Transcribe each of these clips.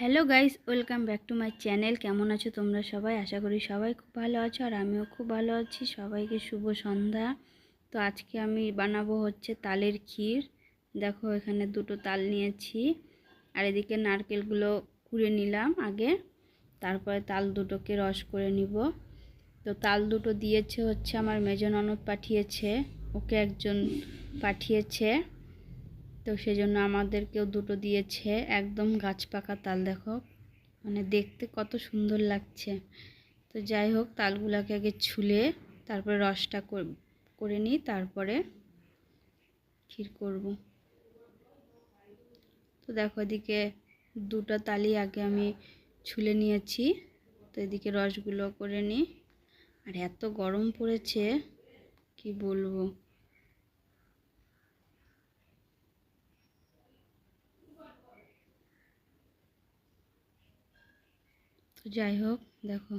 Hello guys welcome back to my channel কেমন আছো তোমরা সবাই? আশা করি সবাই খুব ভালো আছো আর আমিও খুব ভালো আছি। সবাইকে শুভ সন্ধ্যা। তো আজকে আমি বানাবো হচ্ছে তালের ক্ষীর। দেখো এখানে দুটো তাল নিয়েছি। আর এদিকে নারকেলগুলো কুড়ে নিলাম আগে। তারপরে তাল দুটোকে রস করে নিব। তো তাল দুটো দিয়েছে হচ্ছে আমার মেজ ননদ পাঠিয়েছে। ওকে একজন পাঠিয়েছে। তো সেজন্য আমাদেরকেও দুটো দিয়েছে, একদম গাছ পাকা তাল দেখো। মানে দেখতে কত সুন্দর লাগছে। তো যাই হোক, তালগুলোকে আগে ছুলে তারপরে রসটা করে নিই, তারপরে ক্ষীর করব। তো দেখো এদিকে দুটো তালি আগে আমি ছুলে নিয়েছি। তো এদিকে রসগুলো করে নিই। আর এত গরম পড়েছে, কি বলব? তো যাই হোক, দেখো,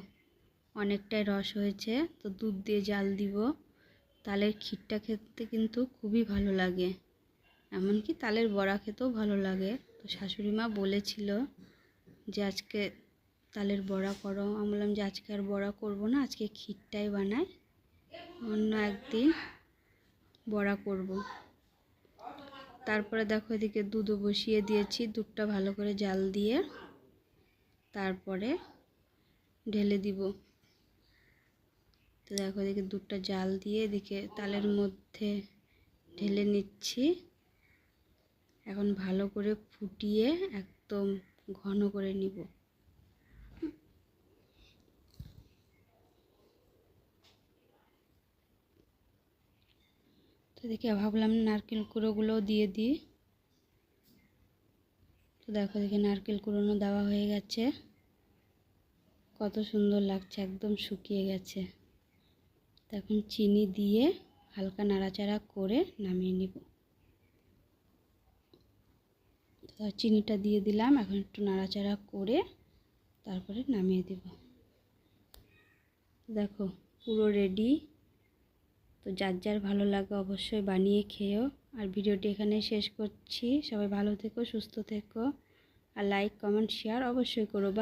অনেকটাই রস হয়েছে। তো দুধ দিয়ে জাল দিব। তালের ক্ষীরটা খেতে কিন্তু খুবই ভালো লাগে। এমনকি তালের বড়া খেতেও ভালো লাগে। তো শাশুড়ি মা বলেছিল যে, আজকে তালের বড়া করো। আমি বললাম যে, আজকে আর বড়া করব না, আজকে ক্ষীরটাই বানাই। অন্য একদিন বড়া করব। তারপরে দেখো, এদিকে দুধও বসিয়ে দিয়েছি। দুধটা ভালো করে জাল দিয়ে তারপরে ঢেলে দিব। তো দেখো এদিকে দুধটা জাল দিয়ে এদিকে তালের মধ্যে ঢেলে নিচ্ছি। এখন ভালো করে ফুটিয়ে একদম ঘন করে নিব। তো দেখে ভাবলাম নারকেল কুড়োগুলোও দিয়ে দিই। তো দেখো দেখে নারকেল কুড়োনো দেওয়া হয়ে গেছে। কত সুন্দর লাগছে, একদম শুকিয়ে গেছে। তখন চিনি দিয়ে হালকা নাড়াচাড়া করে নামিয়ে নিব। চিনিটা দিয়ে দিলাম, এখন একটু নাড়াচাড়া করে তারপরে নামিয়ে দেব। দেখো, পুরো রেডি তো যার যার ভালো লাগে অবশ্যই বানিয়ে খেয়েও। আর ভিডিওটি এখানে শেষ করছি। সবাই ভালো থেকো, সুস্থ থেকো। আর লাইক কমেন্ট শেয়ার অবশ্যই করো।